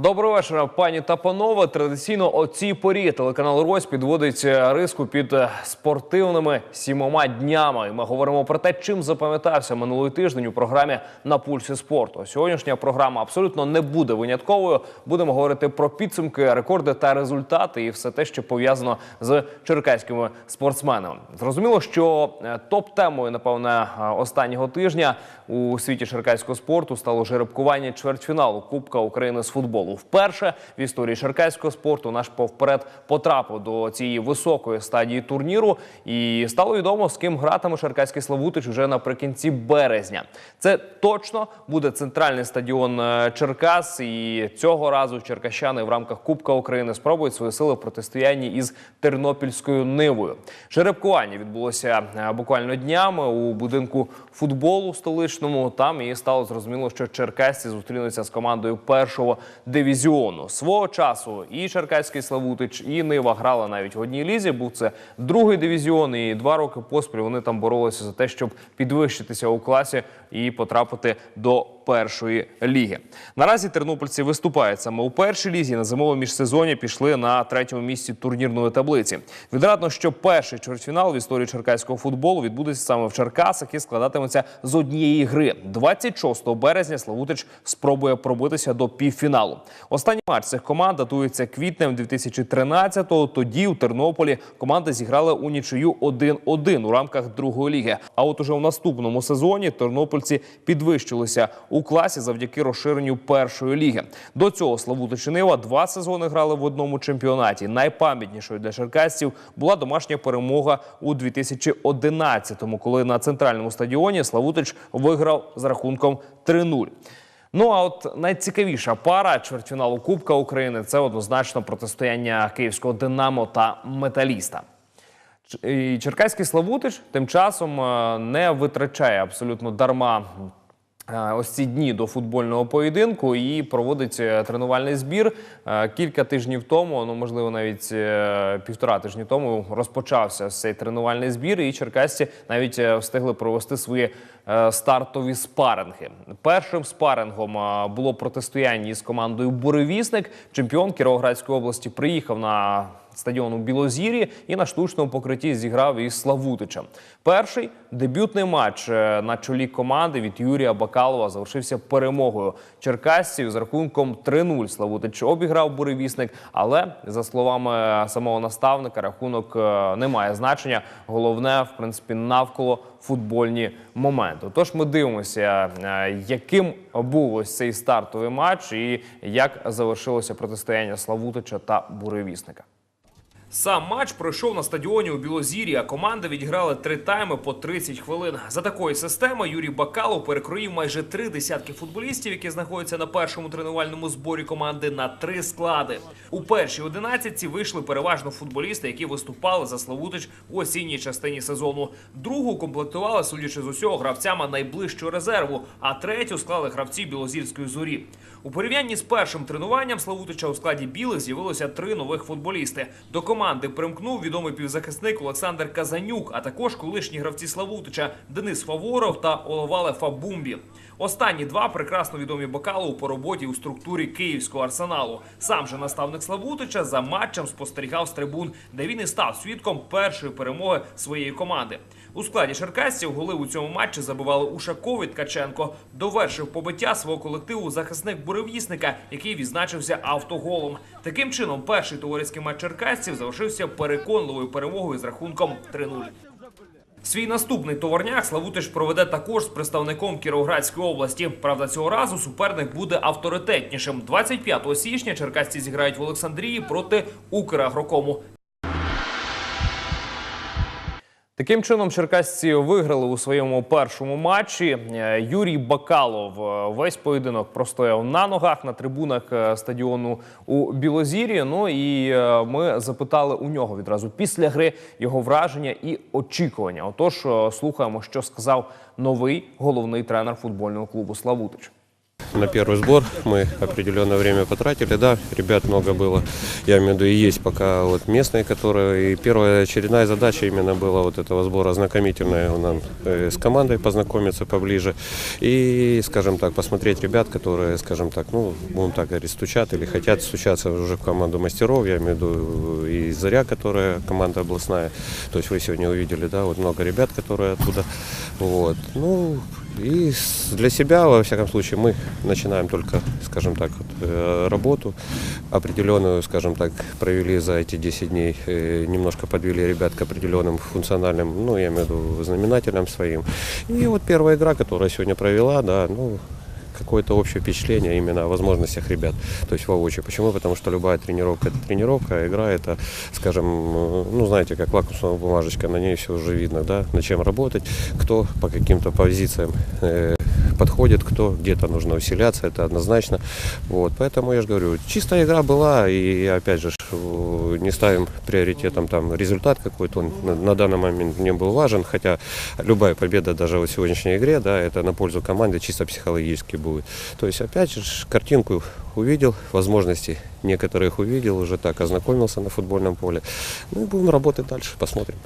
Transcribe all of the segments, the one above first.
Доброго вечора, пані та панове. Традиційно о цій порі телеканал Рось підводить е, риску під е, спортивними сімома днями. Ми говоримо про те, чим запам'ятався минулий тиждень у програмі на пульсі спорту. Сьогоднішня програма абсолютно не буде винятковою. Будемо говорити про підсумки, рекорди та результати, і все те, що пов'язано з черкаськими спортсменами. Зрозуміло, що е, топ-темою, напевне, останнього тижня у світі черкаського спорту стало жеребкування чвертьфіналу Кубка України з футболу. Вперше в історії черкаського спорту наш повперед потрапив до цієї високої стадії турніру, і стало відомо, з ким гратиме черкаський Славутич уже наприкінці березня. Це точно буде центральний стадіон е, Черкас. І цього разу черкащани в рамках Кубка України спробують свої сили в протистоянні із тернопільською нивою. Жеребкування відбулося е, буквально днями у будинку футболу столичному. Там і стало зрозуміло, що черкасці зустрінуться з командою першого дивізіону. Свого часу і Черкаський Славутич, і Нива грали навіть в одній лізі. Був це другий дивізіон, і два роки поспіль вони там боролися за те, щоб підвищитися у класі і потрапити до першої ліги. Наразі тернопільці виступають саме у першій лізі. На зимовому міжсезоні пішли на третьому місці турнірної таблиці. Відрадно, що перший чвертьфінал в історії черкаського футболу відбудеться саме в Черкасах і складатиметься з однієї гри. 26 березня Славутич спробує пробитися до півфіналу. Останній матч цих команд датується квітнем 2013-го. Тоді у Тернополі команди зіграли у нічию 1-1 у рамках другої ліги. А от уже в наступному сезоні тернопільці підвищилися у класі завдяки розширенню першої ліги. До цього Славутич і два сезони грали в одному чемпіонаті. Найпам'ятнішою для черкасців була домашня перемога у 2011-му, коли на центральному стадіоні Славутич виграв з рахунком 3-0. Ну а от найцікавіша пара чвертьфіналу Кубка України це однозначно протистояння київського Динамо та Металіста. І Черкаський Славутич тим часом е, не витрачає абсолютно дарма. Е, Ось ці дні до футбольного поєдинку і проводить е, тренувальний збір. Е, Кілька тижнів тому, ну можливо, навіть півтора тижні тому розпочався цей тренувальний збір, і черкасці навіть встигли провести свої стартові спаринги. Першим спарингом було протистояння із командою Буревісник. Чемпіон Кіровоградської області приїхав на стадіон у Білозір'ї і на штучному покритті зіграв із Славутичем. Перший дебютний матч е, на чолі команди від Юрія Бакалова завершився перемогою черкасців з рахунком 3-0. Славутич обіграв буревісник, але за словами самого наставника, рахунок е, не має значення. Головне, в принципі, навколо футбольні моменти. Тож ми дивимося, е, яким був ось цей стартовий матч і як завершилося протистояння Славутича та буревісника. Сам матч пройшов на стадіоні у Білозір'ї, а команди відіграли три тайми по 30 хвилин. За такої системи Юрій Бакалов перекроїв майже три десятки футболістів, які знаходяться на першому тренувальному зборі команди на три склади. У першій одинадцятці вийшли переважно футболісти, які виступали за Славутич у осінній частині сезону. Другу комплектували, судячи з усього, гравцями найближчого резерву, а третю склали гравці Білозірської зорі. У порівнянні з першим тренуванням Славутича у складі білих з'явилося три нових футболісти. До команди примкнув відомий півзахисник Олександр Казанюк, а також колишні гравці Славутича Денис Фаворов та Оловале Фабумбі. Останні два прекрасно відомі Бакалову по роботі у структурі київського арсеналу. Сам же наставник Славутича за матчем спостерігав з трибун, де він і став свідком першої перемоги своєї команди. У складі черкасців голи у цьому матчі забивали Ушаков і Ткаченко. Довершив побиття свого колективу захисник буревісника, який відзначився автоголом. Таким чином, перший товариський матч черкасців завершився переконливою перемогою з рахунком 3-0. Свій наступний товарняк Славутич проведе також з представником Кіровоградської області. Правда, цього разу суперник буде авторитетнішим. 25 січня черкасці зіграють в Олександрії проти Украгрокому. Таким чином, черкасці виграли у своєму першому матчі. Е, Юрій Бакалов е, весь поєдинок простояв на ногах на трибунах е, стадіону у Білозір'ї. Ну і ми запитали у нього відразу після гри його враження і очікування. Отож, слухаємо, що сказав новий головний тренер футбольного клубу Славутич. На первый сбор. Мы определенное время потратили, да, ребят много было. Я имею в виду и есть пока вот местные, которые... И первая очередная задача именно была вот этого сбора ознакомительная нам э, с командой познакомиться поближе и, скажем так, посмотреть ребят, которые, скажем так, ну, будем так говорить, стучат или хотят стучаться уже в команду мастеров, я имею в виду и Заря, которая команда областная. То есть вы сегодня увидели, да, вот много ребят, которые оттуда. Вот. Ну, и с- для себя, во всяком случае, мы начинаем только, скажем так, вот, э, работу определенную, скажем так, провели за эти 10 дней, э, немножко подвели ребят к определенным функциональным, ну, я имею в виду, знаменателям своим. И вот первая игра, которая сегодня провела, да, ну, какое-то общее впечатление именно о возможностях ребят, то есть воочию. Почему? Потому что любая тренировка – это тренировка, а игра – это, скажем, э, ну, знаете, как лакмусовая бумажечка, на ней все уже видно, да, на чем работать, кто по каким-то позициям э, подходит, кто где-то нужно усиляться, это однозначно. Вот, поэтому я же говорю, чистая игра была, и опять же, э, не ставим приоритетом там результат какой-то, он на, на данный момент не был важен, хотя любая победа даже в сегодняшней игре, да, это на пользу команды чисто психологически будет. То есть, опять же, картинку увидел, возможности некоторых увидел, уже так ознакомился на футбольном поле. Ну и будем работать дальше, посмотрим.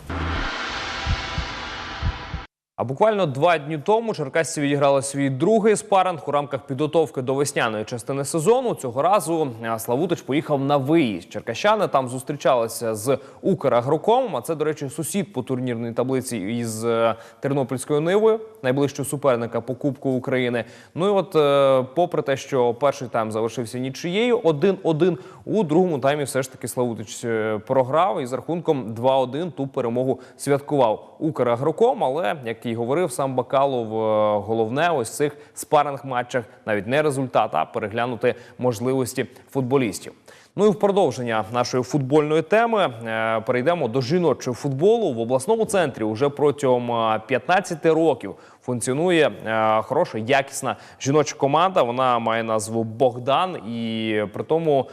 А буквально два дні тому черкасці відіграли свій другий спаринг у рамках підготовки до весняної частини сезону. Цього разу е, Славутич поїхав на виїзд. Черкащани там зустрічалися з Украгрокомом. А це, до речі, сусід по турнірній таблиці із е, Тернопільською Нивою, найближчого суперника по Кубку України. Ну і от, е, попри те, що перший тайм завершився нічиєю, 1-1, у другому таймі все ж таки Славутич програв і з рахунком 2-1 ту перемогу святкував Украгроком. Але як і говорив сам Бакалов, е, головне ось цих спаринг матчах навіть не результат, а переглянути можливості футболістів. Ну і в продовження нашої футбольної теми е, перейдемо до жіночого футболу в обласному центрі. Уже протягом е, 15 років функціонує е, хороша, якісна жіноча команда. Вона має назву Богдан, і при тому, е,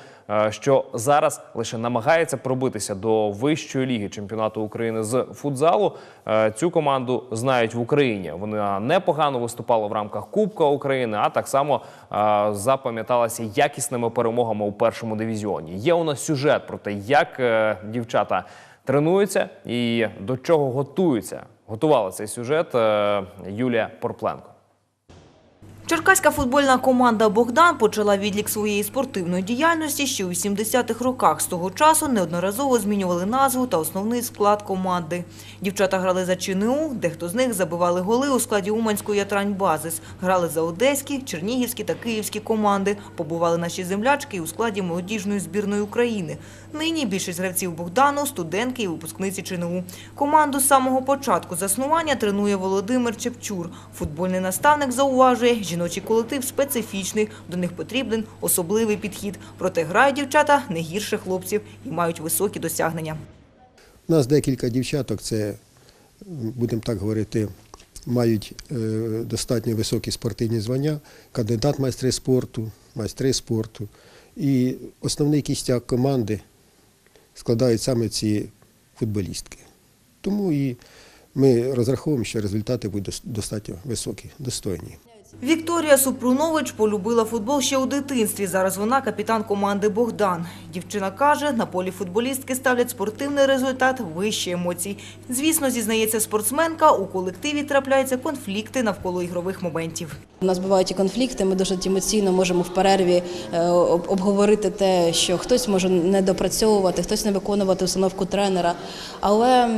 що зараз лише намагається пробитися до вищої ліги чемпіонату України з футзалу. е, Цю команду знають в Україні. Вона непогано виступала в рамках Кубка України, а так само е, запам'яталася якісними перемогами у першому дивізіоні. Є у нас сюжет про те, як е, дівчата тренуються і до чого готуються. Готувала цей сюжет е, Юлія Порпленко. Черкаська футбольна команда «Богдан» почала відлік своєї спортивної діяльності ще у 70-х роках. З того часу неодноразово змінювали назву та основний склад команди. Дівчата грали за ЧНУ, дехто з них забивали голи у складі Уманської «Ятрань-Базис». Грали за одеські, чернігівські та київські команди. Побували наші землячки у складі молодіжної збірної України. Нині більшість гравців «Богдану» – студентки і випускниці ЧНУ. Команду з самого початку заснування тренує Володимир Чепчур. Футбольний наставник зауважує, жіночий колектив специфічний, до них потрібен особливий підхід. Проте грають дівчата не гірше хлопців і мають високі досягнення. У нас декілька дівчаток, це, будемо так говорити, мають е, достатньо високі спортивні звання, кандидат майстри спорту, майстри спорту. І основний кістяк команди складають саме ці футболістки. Тому і ми розраховуємо, що результати будуть достатньо високі, достойні. Вікторія Супрунович полюбила футбол ще у дитинстві. Зараз вона капітан команди «Богдан». Дівчина каже, на полі футболістки ставлять спортивний результат вище емоцій. Звісно, зізнається спортсменка, у колективі трапляються конфлікти навколо ігрових моментів. У нас бувають і конфлікти. Ми дуже емоційно можемо в перерві е, обговорити те, що хтось може не допрацьовувати, хтось не виконувати установку тренера. Але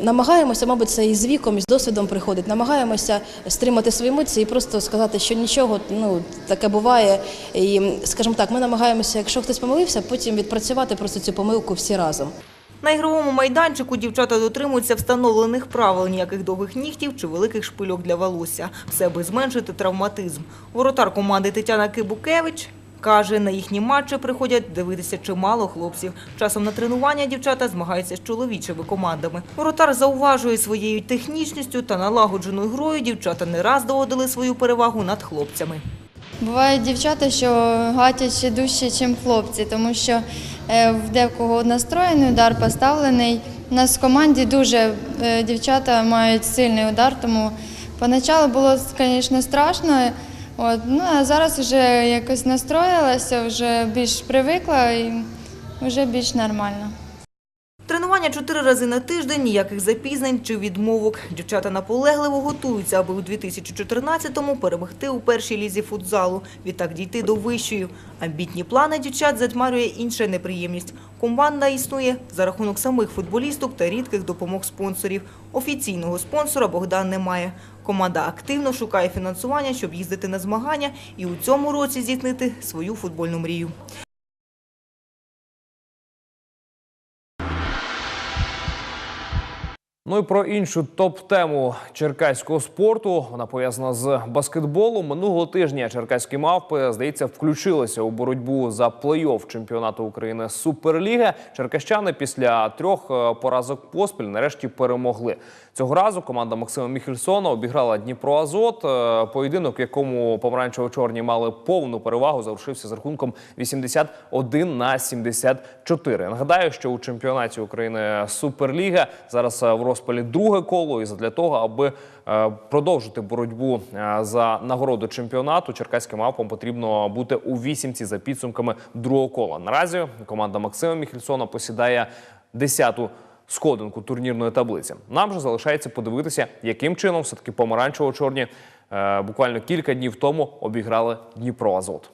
намагаємося, мабуть, це і з віком, і з досвідом приходить. Намагаємося стримати свої емоції і просто сказати, що нічого, ну таке буває. І, скажімо так, ми намагаємося, якщо хтось помилився, потім відпрацювати просто цю помилку всі разом. На ігровому майданчику дівчата дотримуються встановлених правил, ніяких довгих нігтів чи великих шпильок для волосся. Все аби зменшити травматизм. Воротар команди Тетяна Кибукевич каже, на їхні матчі приходять дивитися чимало хлопців. Часом на тренування дівчата змагаються з чоловічими командами. Воротар зауважує своєю технічністю та налагодженою грою дівчата не раз доводили свою перевагу над хлопцями. Бувають дівчата, що гатять ще дужче, ніж хлопці, тому що е, в декого настроєний удар поставлений. У нас в команді дуже е, дівчата мають сильний удар, тому поначалу було, звісно, страшно, От, ну а зараз вже якось настроїлася, вже більш привикла і вже більш нормально. Тренування чотири рази на тиждень, ніяких запізнень чи відмовок. Дівчата наполегливо готуються, аби у 2014-му перемогти у першій лізі футзалу, відтак дійти до вищої. Амбітні плани дівчат затьмарює інша неприємність. Команда існує за рахунок самих футболісток та рідких допомог спонсорів. Офіційного спонсора Богдан не має. Команда активно шукає фінансування, щоб їздити на змагання і у цьому році здійснити свою футбольну мрію. Ну і про іншу топ-тему черкаського спорту. Вона пов'язана з баскетболом. Минулого тижня черкаські мавпи, здається, включилися у боротьбу за плей-офф чемпіонату України Суперліги. Черкащани після трьох е, поразок поспіль нарешті перемогли. Цього разу команда Максима Міхельсона обіграла Дніпро Азот. Е, Поєдинок, в якому помаранчево-чорні мали повну перевагу, завершився з рахунком 81 на 74. Нагадаю, що у чемпіонаті України Суперліга зараз е, в розпалі друге коло, і для того, аби е, продовжити боротьбу е, за нагороду чемпіонату, черкаським мавпам потрібно бути у вісімці за підсумками другого кола. Наразі команда Максима Міхельсона посідає десяту сходинку турнірної таблиці. Нам же залишається подивитися, яким чином все таки помаранчево-чорні е, буквально кілька днів тому обіграли Дніпро Азот.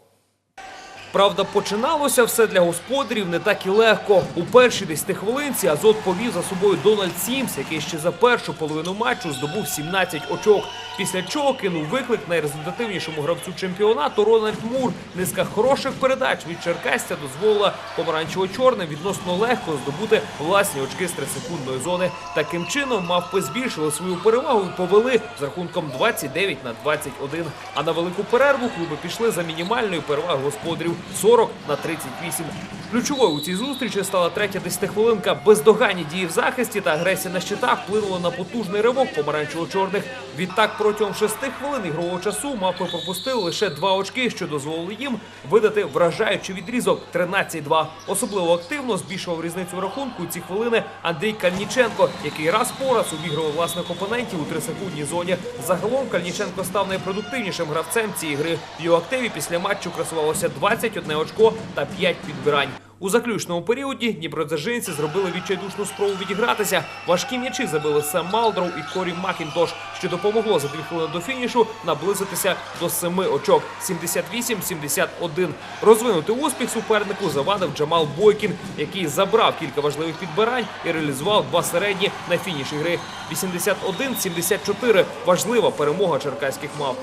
Правда, починалося все для господарів не так і легко. У першій 10 хвилинці Азот повів за собою Дональд Сімс, який ще за першу половину матчу здобув 17 очок. Після чого кинув виклик найрезультативнішому гравцю чемпіонату Рональд Мур. Низка хороших передач від черкасця дозволила помаранчево-чорним відносно легко здобути власні очки з трисекундної зони. Таким чином мавпи збільшили свою перевагу і повели з рахунком 29 на 21. А на велику перерву клуби пішли за мінімальною перевагою господарів 40 на 38. Ключовою у цій зустрічі стала третя десятихвилинка. Бездоганні дії в захисті та агресія на щитах вплинули на потужний ривок помаранчево-чорних. Відтак протягом шести хвилин ігрового часу мавпи пропустили лише два очки, що дозволили їм видати вражаючий відрізок 13-2. Особливо активно збільшував різницю в рахунку у ці хвилини Андрій Кальніченко, який раз по раз обігрував власних опонентів у трисекундній зоні. Загалом Кальніченко став найпродуктивнішим гравцем цієї гри. В його активі після матчу красувалося 21 очко та 5 підбирань. У заключному періоді дніпродзержинці зробили відчайдушну спробу відігратися. Важкі м'ячі забили Сем Малдроу і Корі Макінтош, що допомогло за дві хвилини до фінішу наблизитися до семи очок 78-71. Розвинути успіх супернику завадив Джамал Бойкін, який забрав кілька важливих підбирань і реалізував два середні на фініші гри. 81-74 – важлива перемога черкаських мав.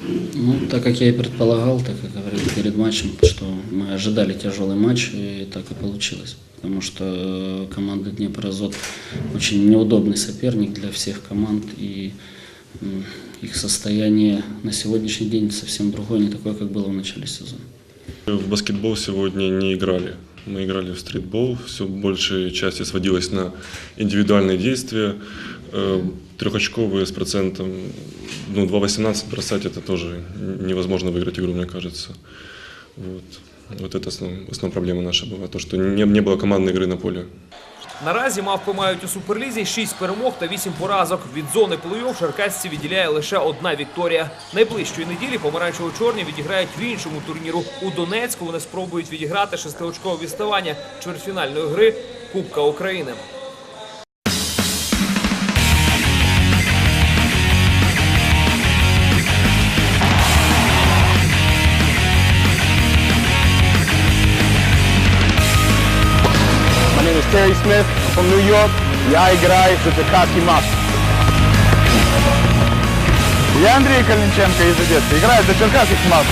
Ну, так как я и предполагал, так как говорил перед матчем, что мы ожидали тяжелый матч, и так и получилось. Потому что э, команда Днепрозот очень неудобный соперник для всех команд, и их состояние на сегодняшний день совсем другое, не такое, как было в начале сезона. В баскетбол сегодня не играли. Мы играли в стритбол. Все большей части сводилось на индивидуальные действия. Э, Трехочковые с процентом, ну, 2.18 бросать это тоже невозможно выиграть игру, мне кажется. Вот, вот это основ, основная проблема наша была, то, что не, не было командной игры на поле. Наразі мавпи мають у суперлізі 6 перемог та 8 поразок. Від зони плей-офф черкасці відділяє лише одна вікторія. Найближчої неділі помаранчево-чорні відіграють в іншому турніру. У Донецьку вони спробують відіграти шестиочкове відставання чвертьфінальної гри Кубка України. Нью-Йорк. From New York. Я играю за Черкасский Мак. Я Андрей Калинченко из Одессы. Играю за Черкасский Мас.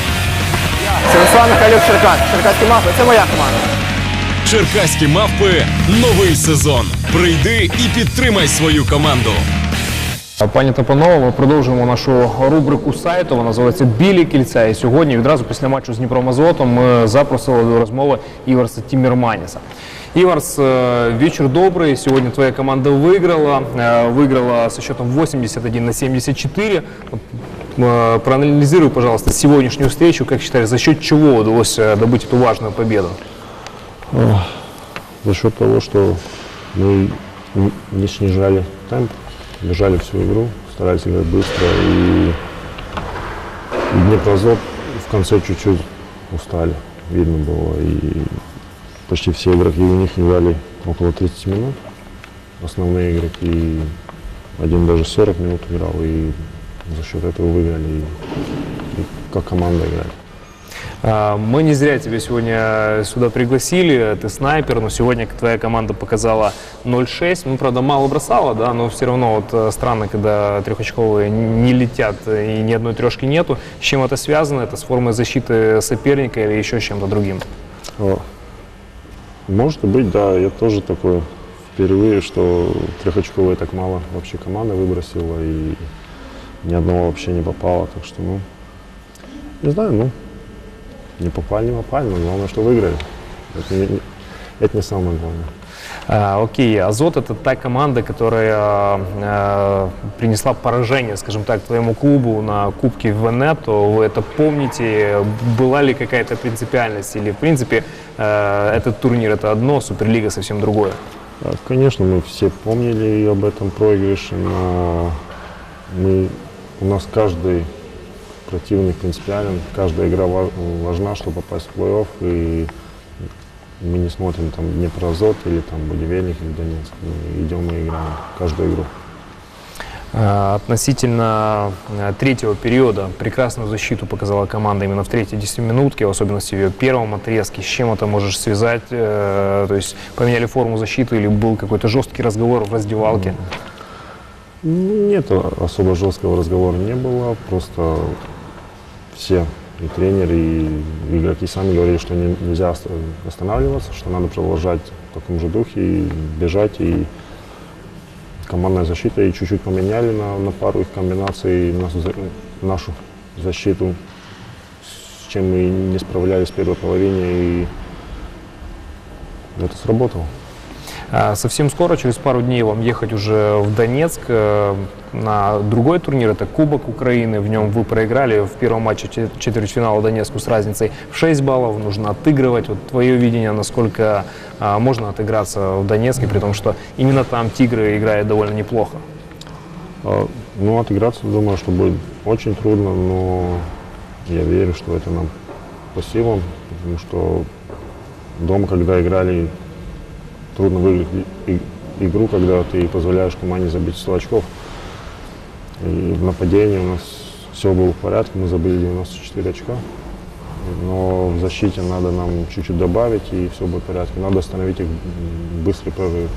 Це Руслан Михайлюк Черкас. Черкасский Мак – це моя команда. Черкаські мавпи новий сезон. Прийди і підтримай свою команду. Пані Тапанова, ми продовжуємо нашу рубрику сайту. Вона називається Білі кільця. І сьогодні, відразу після матчу з Дніпром Азотом, ми запросили до розмови Іварса Тімірманіса. Іварс, е, вечір добрий. Сьогодні твоя команда виграла. Е, Виграла со счетом 81 на 74. Вот, э, Проанализируй, пожалуйста, сегодняшнюю встречу. Как считаешь, за счет чего удалось э, добыть эту важную победу? за счет того, что мы н- не снижали темп, держали всю игру, старались играть быстро и И Днепрозор в конце чуть-чуть устали, видно было. И почти все игроки у них играли около 30 минут. Основные игроки, один даже 40 минут играл, и за счет этого выиграли. И, и как команда играли. А, Мы не зря тебя сегодня сюда пригласили, ты снайпер, но сегодня твоя команда показала 0-6. Ну, правда, мало бросала, да, но все равно вот э, странно, когда трехочковые не летят и ни одной трешки нету. С чем это связано? Это с формой защиты соперника или еще с чем-то другим? Может быть, да, я тоже такое впервые, что трехочковые так мало вообще команда выбросила и ни одного вообще не попало. Так что, ну, не знаю, ну, не попали, не попали, но главное, что выиграли. Это не, это не самое главное. А, окей, Азот это та команда, которая э, принесла поражение, скажем так, твоему клубу на Кубке Венето. Вы это помните? Была ли какая-то принципиальность? Или, в принципе, э, этот турнир это одно, Суперлига совсем другое? Конечно, мы все помнили об этом проигрыше, но мы, у нас каждый противник принципиален, каждая игра ва- важна, чтобы попасть в плей-офф, и мы не смотрим там Днепрозот или там Будивельник или Донецк, мы идем и играем каждую игру. Э, Относительно э, третьего периода прекрасную защиту показала команда именно в третьей десятиминутке, в особенности в ее первом отрезке. С чем это можешь связать? Э, То есть поменяли форму защиты или был какой-то жесткий разговор в раздевалке? Нет, особо жесткого разговора не было, просто все, и тренер, и игроки сами говорили, что не- нельзя ост- останавливаться, что надо продолжать в таком же духе, и бежать, и командная защита, и чуть-чуть поменяли на, на пару их комбинаций нашу, нашу защиту, с чем мы не справлялись в первой половине, и это сработало. А, Совсем скоро, через пару дней, вам ехать уже в Донецк э, на другой турнир. Это Кубок Украины. В нем вы проиграли в первом матче чет- четвертьфинала Донецку с разницей в 6 баллов. Нужно отыгрывать. Вот твое видение, насколько а, можно отыграться в Донецке, при том, что именно там Тигры играют довольно неплохо. А, Ну, отыграться, думаю, что будет очень трудно, но я верю, что это нам по силам, потому что дома, когда играли, трудно выиграть игру, когда ты позволяешь команде забить 100 очков. И в нападении у нас все было в порядке, мы забили 94 очка. Но в защите надо нам чуть-чуть добавить, и все будет в порядке. Надо остановить их быстрый прорыв.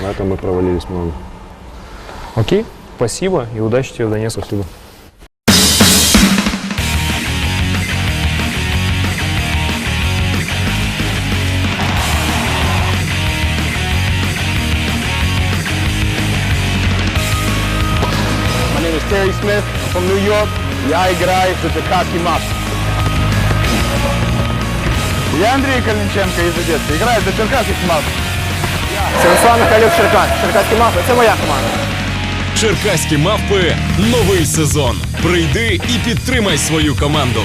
На этом мы провалились много. Окей, спасибо и удачи тебе в Донецке. Спасибо. Smith from New York. Я играю за Черкасский МАП. Я Андрей Калинченко из Одессы. Играю за Черкасский МАП. Станислав Михайлюк Черкас. Черкасский МАП – це моя команда. Черкаські мавпи новий сезон. Прийди і підтримай свою команду.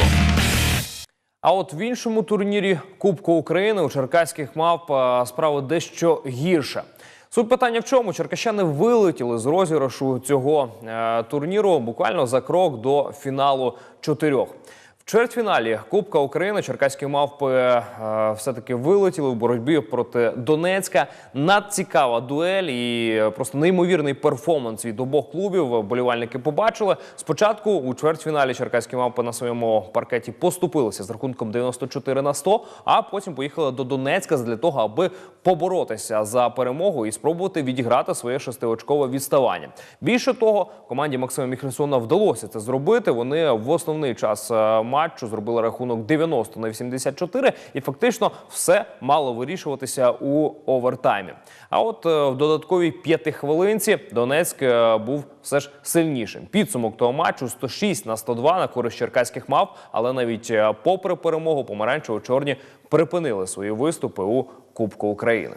А от в іншому турнірі Кубку України у черкаських мав е, справи дещо гірше. Суть питання в чому? Черкащани вилетіли з розіграшу цього е, турніру буквально за крок до фіналу чотирьох. Чвертьфіналі Кубка України черкаські мавпи е, все-таки вилетіли в боротьбі проти Донецька. Надцікава дуель і е, просто неймовірний перформанс від обох клубів. Болівальники побачили. Спочатку у чвертьфіналі черкаські мавпи на своєму паркеті поступилися з рахунком 94 на 100, а потім поїхали до Донецька для того, аби поборотися за перемогу і спробувати відіграти своє шестиочкове відставання. Більше того, команді Максима Міхельсона вдалося це зробити. Вони в основний час е, матчу зробили рахунок 90 на 84, і фактично все мало вирішуватися у овертаймі. А от е, в додатковій п'ятихвилинці Донецьк е, був все ж сильнішим. Підсумок того матчу 106 на 102 на користь черкаських мав, але навіть е, попри перемогу помаранчево-чорні припинили свої виступи у Кубку України.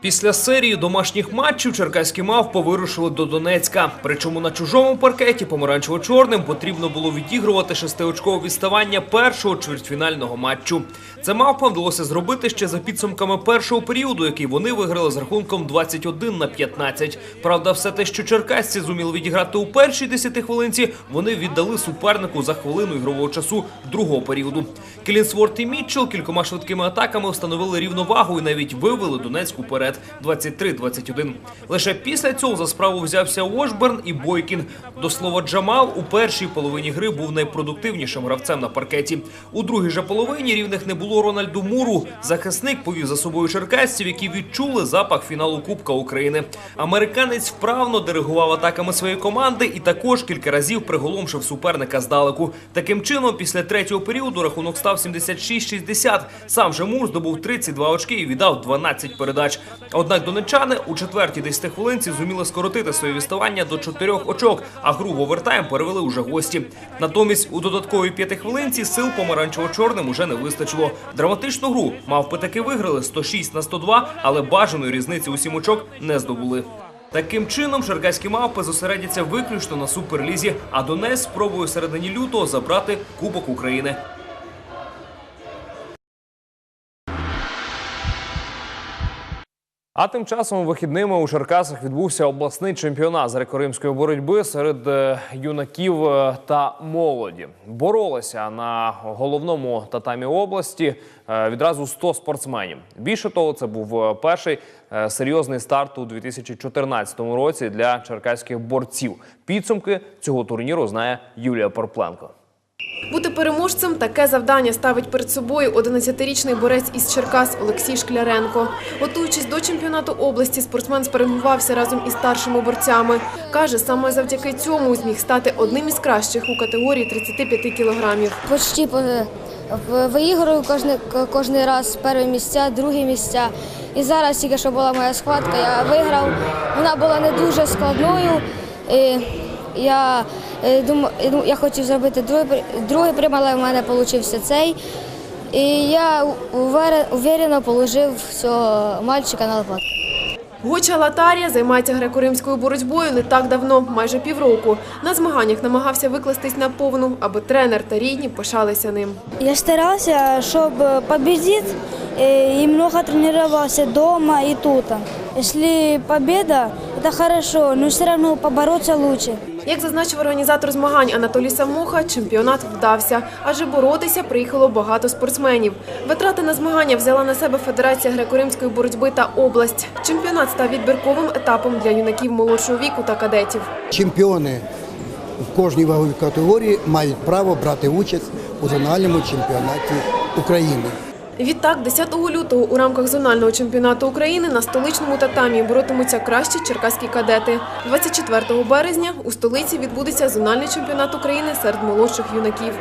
Після серії домашніх матчів черкаські мавпи вирушили до Донецька. Причому на чужому паркеті помаранчево-чорним потрібно було відігрувати шестиочкове відставання першого чвертьфінального матчу. Це мавпам вдалося зробити ще за підсумками першого періоду, який вони виграли з рахунком 21 на 15. Правда, все те, що черкасці зуміли відіграти у першій десятихвилинці, вони віддали супернику за хвилину ігрового часу другого періоду. Кілінсворт і Мітчелл кількома швидкими атаками встановили рівновагу і навіть вивели Донецьк уперед 23-21. Лише після цього за справу взявся Ошберн і Бойкін. До слова, Джамал у першій половині гри був найпродуктивнішим гравцем на паркеті. У другій же половині рівних не було Рональду Муру. Захисник повів за собою черкасців, які відчули запах фіналу Кубка України. Американець вправно диригував атаками своєї команди і також кілька разів приголомшив суперника здалеку. Таким чином, після третього періоду рахунок став 76-60. Сам же Мур здобув 32 очки і віддав 12 передач. Однак донечани у четвертій 10 хвилинці зуміли скоротити своє відставання до 4 очок, а гру в овертайм перевели уже гості. Натомість у додатковій п'яти хвилинці сил помаранчево-чорним уже не вистачило. Драматичну гру мавпи таки виграли 106 на 102, але бажаної різниці у сім очок не здобули. Таким чином, черкаські мавпи зосередяться виключно на суперлізі, а Донець спробує середині лютого забрати Кубок України. А тим часом вихідними у Черкасах відбувся обласний чемпіонат з греко-римської боротьби серед е, юнаків е, та молоді. Боролися на головному татамі області е, відразу 100 спортсменів. Більше того, це був перший серйозний старт у 2014 році для черкаських борців. Підсумки цього турніру знає Юлія Порпленко. Бути переможцем таке завдання ставить перед собою 11-річний борець із Черкас Олексій Шкляренко. Готуючись до чемпіонату області, спортсмен спарингувався разом із старшими борцями. Каже, саме завдяки цьому зміг стати одним із кращих у категорії 35 кілограмів. Почти по- в- виіграю кожен, кожен раз перші місця, другі місця. І зараз тільки що була моя схватка, я виграв. Вона була не дуже складною. Я, е, я хотів зробити другий, другий прийм, але в мене вийшов цей. І я уверено положив цього мальчика на лопатку. Гоча Латарія займається греко-римською боротьбою не так давно, майже півроку. На змаганнях намагався викластись на повну, аби тренер та рідні пишалися ним. Я старался, чтобы победить, э, и много тренировался дома и тут. Если победа, это хорошо, но все равно побороться лучше. Як зазначив організатор змагань Анатолій Самоха, чемпіонат вдався, адже боротися приїхало багато спортсменів. Витрати на змагання взяла на себе Федерація греко-римської боротьби та область. Чемпіонат став відбірковим етапом для юнаків молодшого віку та кадетів. Чемпіони в кожній ваговій категорії мають право брати участь у зональному чемпіонаті України. Відтак, 10 лютого у рамках зонального чемпіонату України на столичному татамі боротимуться кращі черкаські кадети. 24 березня у столиці відбудеться зональний чемпіонат України серед молодших юнаків.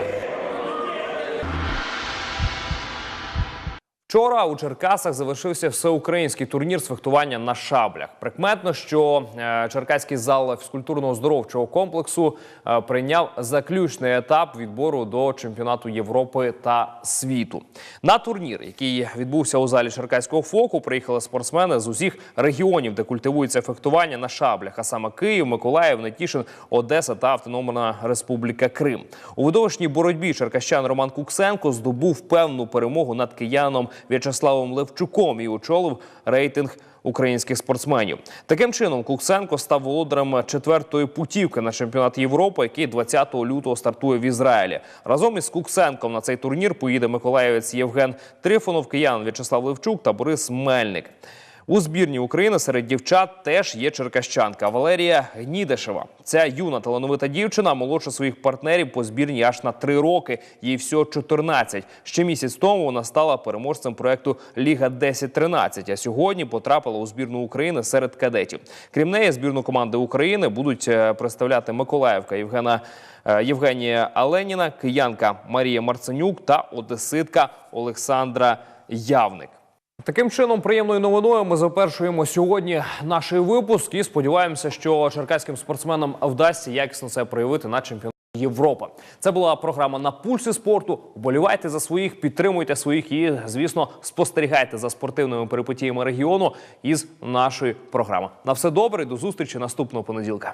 Вчора у Черкасах завершився всеукраїнський турнір з фехтування на шаблях. Прикметно, що е, Черкаський зал фізкультурно-оздоровчого комплексу е, прийняв заключний етап відбору до чемпіонату Європи та світу. На турнір, який відбувся у залі Черкаського фоку, приїхали спортсмени з усіх регіонів, де культивується фехтування на шаблях, а саме Київ, Миколаїв, Нетішин, Одеса та Автономна Республіка Крим. У видовищній боротьбі черкащан Роман Куксенко здобув певну перемогу над кияном В'ячеславом Левчуком і очолив рейтинг українських спортсменів. Таким чином, Куксенко став володарем четвертої путівки на чемпіонат Європи, який 20 лютого стартує в Ізраїлі. Разом із Куксенком на цей турнір поїде миколаївець Євген Трифонов, киян В'ячеслав Левчук та Борис Мельник. У збірні України серед дівчат теж є черкащанка Валерія Гнідешева. Ця юна талановита дівчина молодша своїх партнерів по збірні аж на три роки. Їй всього 14. Ще місяць тому вона стала переможцем проекту Ліга 10-13, а сьогодні потрапила у збірну України серед кадетів. Крім неї, збірну команди України будуть е, представляти Миколаївка Євгена е, Євгенія Аленіна, киянка Марія Марценюк та одеситка Олександра Явник. Таким чином, приємною новиною ми завершуємо сьогодні наш випуск і сподіваємося, що черкаським спортсменам вдасться якісно це проявити на чемпіонаті. Європа. Це була програма на пульсі спорту. Вболівайте за своїх, підтримуйте своїх і, звісно, спостерігайте за спортивними перипетіями регіону із нашої програми. На все добре, до зустрічі наступного понеділка.